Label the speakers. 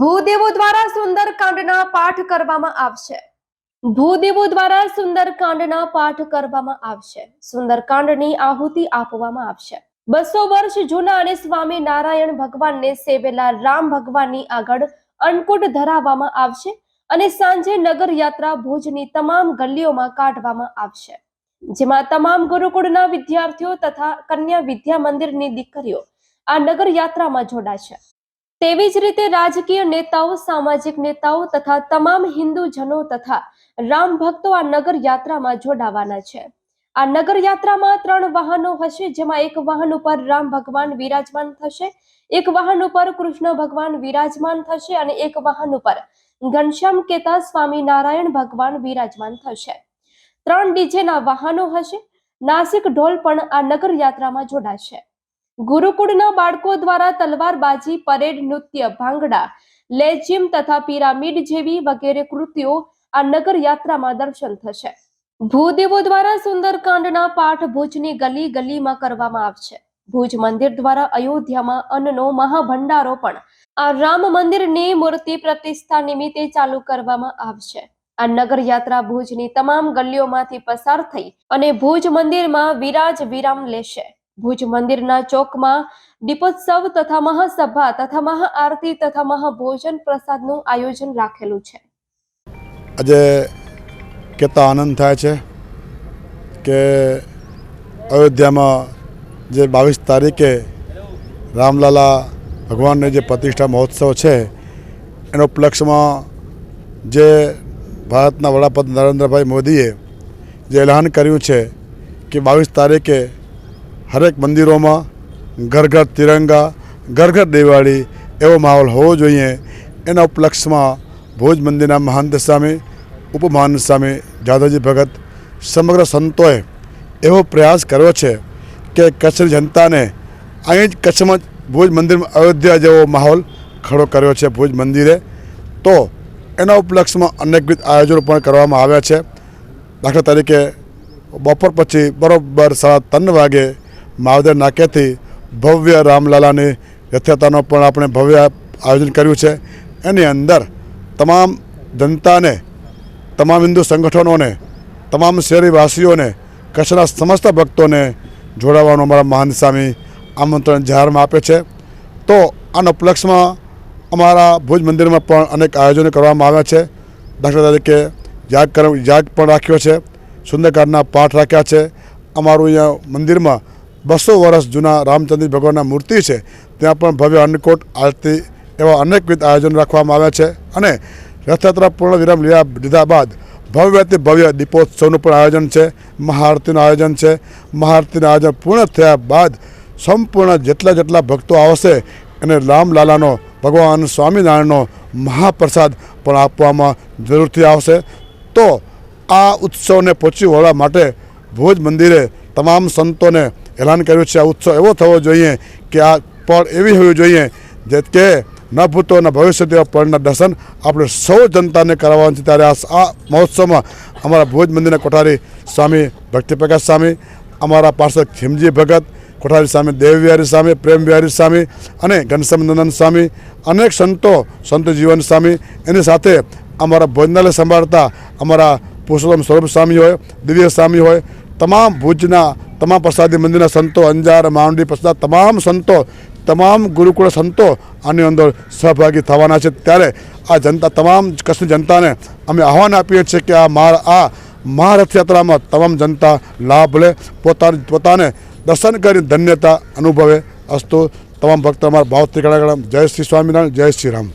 Speaker 1: ભૂદેવો દ્વારા સુંદરકાંડના પાઠ કરવામાં આવશે. ભૂદેવો દ્વારા સુંદરકાંડના પાઠ કરવામાં આવશે. સુંદરકાંડની આહુતિ આપવામાં આવશે. બસો વર્ષ જૂના અને સ્વામી નારાયણ ભગવાનને સેવેલા રામ ભગવાનની આગળ અન્નકૂટ ધરાવવામાં આવશે અને સાંજે નગર યાત્રા ભુજની તમામ ગલીઓમાં કાઢવામાં આવશે. જેમાં તમામ ગુરુકુળના વિદ્યાર્થીઓ તથા કન્યા વિદ્યા મંદિરની દીકરીઓ આ નગર યાત્રામાં જોડાશે. તેવી જ રીતે રાજકીય નેતાઓ, સામાજિક નેતાઓ તથા તમામ હિન્દુજનો તથા રામ ભક્તો આ નગર યાત્રામાં જોડાવાના છે. આ નગર યાત્રામાં ત્રણ વાહનો હશે, જેમાં એક વાહન ઉપર રામ ભગવાન વિરાજમાન થશે, એક વાહન ઉપર કૃષ્ણ ભગવાન વિરાજમાન થશે અને એક વાહન ઉપર ઘનશ્યામ કેતા સ્વામી નારાયણ ભગવાન વિરાજમાન થશે. ત્રણ ડીજેના વાહનો હશે, નાસિક ઢોલ પણ આ નગર યાત્રામાં જોડાશે. ગુરુકુળના બાળકો દ્વારા તલવારબાજી, પરેડ, નૃત્ય, ભાંગડા, લેજિમ તથા પિરામિડ જેવી વગેરે કૃત્યો આ નગર યાત્રામાં દર્શન થશે. ભૂદેવો દ્વારા સુંદરકાંડના પાઠ ભુજની ગલી ગલીમાં કરવામાં આવશે. ભુજ મંદિર દ્વારા અયોધ્યામાં અન્નનો મહાભંડારો પણ આ રામ મંદિરની મૂર્તિ પ્રતિષ્ઠા નિમિત્તે ચાલુ કરવામાં આવશે. આ નગર યાત્રા ભુજની તમામ ગલીઓમાંથી પસાર થઈ અને ભુજ મંદિરમાં વિરાજ વિરામ લેશે. ભુજ મંદિરના ચોકમાં દીપોત્સવ તથા મહાસભા તથા મહાઆરતી તથા મહાભોજન પ્રસાદનું આયોજન રાખેલું છે.
Speaker 2: આજે કહેતા આનંદ થાય છે કે અયોધ્યામાં જે બાવીસ તારીખે રામલાલા ભગવાનની જે પ્રતિષ્ઠા મહોત્સવ છે, એનો ઉપલક્ષમાં જે ભારતના વડાપ્રધાન નરેન્દ્રભાઈ મોદીએ જે એલાન કર્યું છે કે બાવીસ તારીખે હરેક મંદિરોમાં ઘર ઘર તિરંગા, ઘર ઘર દિવાળી એવો માહોલ હોવો જોઈએ. એના ઉપલક્ષમાં ભોજ મંદિરના મહંત સ્વામી, ઉપમહાન સ્વામી, જાદવજી ભગત, સમગ્ર સંતોએ એવો પ્રયાસ કર્યો છે કે કચ્છની જનતાને અહીં જ કચ્છમાં ભુજ મંદિરમાં અયોધ્યા જેવો માહોલ ખડો કર્યો છે ભુજ મંદિરે. તો એના ઉપલક્ષમાં અનેકવિધ આયોજનો પણ કરવામાં આવ્યા છે. દાખલા તરીકે બપોર પછી બરોબર સાડા ત્રણ વાગે માવદર નાકેથી ભવ્ય રામલાલાની રથયાત્રાનો પણ આપણે ભવ્ય આયોજન કર્યું છે. એની અંદર તમામ જનતાને, તમામ હિન્દુ સંગઠનોને, તમામ શહેરીવાસીઓને, કચ્છના સમસ્ત ભક્તોને જોડાવાનું અમારા મહાન સ્વામી આમંત્રણ જાહેરમાં આપે છે. તો આના ઉપલક્ષમાં અમારા ભુજ મંદિરમાં પણ અનેક આયોજનો કરવામાં આવ્યા છે. દાખલા તરીકે યાગ કર, યાગ પણ રાખ્યો છે. સુંદરકાંડના પાઠ રાખ્યા છે. અમારું અહીંયા મંદિરમાં બસો વર્ષ જૂના રામચંદ્ર ભગવાનના મૂર્તિ છે. ત્યાં પણ ભવ્ય અન્નકોટ આરતી એવા અનેકવિધ આયોજન રાખવામાં આવ્યા છે અને રથયાત્રા પૂર્ણ વિરામ લીધા લીધા બાદ ભવ્યથી ભવ્ય દીપોત્સવનું પણ આયોજન છે. મહાઆરતીનું આયોજન છે. મહાઆરતીનું આયોજન પૂર્ણ થયા બાદ સંપૂર્ણ જેટલા જેટલા ભક્તો આવશે અને રામલાલાનો ભગવાન સ્વામિનારાયણનો મહાપ્રસાદ પણ આપવામાં જરૂરથી આવશે. તો આ ઉત્સવને પહોંચી વળવા માટે ભુજ મંદિરે તમામ સંતોને એલાન કર્યું છે. આ ઉત્સવ એવો થવો જોઈએ કે આ પળ એવી હોવી જોઈએ જે કે ન ભૂતો ન ભવિષ્ય તેવા પળના દર્શન આપણે સૌ જનતાને કરાવવાનું છે. ત્યારે આ મહોત્સવમાં અમારા ભુજ મંદિરના કોઠારી સ્વામી ભક્તિપ્રકાશ સ્વામી, અમારા પાર્ષદ ખીમજી ભગત, કોઠારી સ્વામી દેવવિહારી સ્વામી પ્રેમ વિહારી સ્વામી અને ઘનશ્યામનંદન સ્વામી, અનેક સંતો, સંત જીવન સ્વામી, એની સાથે અમારા ભોજનાલય સંભાળતા અમારા પુરુષોત્તમ સ્વરૂપ સ્વામી હોય, દિવ્ય સ્વામી હોય તમામ ભુજના, તમામ પ્રસાદી મંદિરના સંતો, અંજાર માંડી પ્રસાદ તમામ સંતો, તમામ ગુરુકુળ સંતો આની અંદર સહભાગી થવાના છે. ત્યારે આ જનતા, તમામ કચ્છની જનતાને અમે આહવાન આપીએ છીએ કે આ મહા આ મહારથયાત્રામાં તમામ જનતા લાભ લે. પોતાની, પોતાને દર્શન કરી ધન્યતા અનુભવે. અસ્તુ, તમામ ભક્ત અમારા ભાવથી કડાકડા જય શ્રી સ્વામિનારાયણ, જય શ્રી રામ.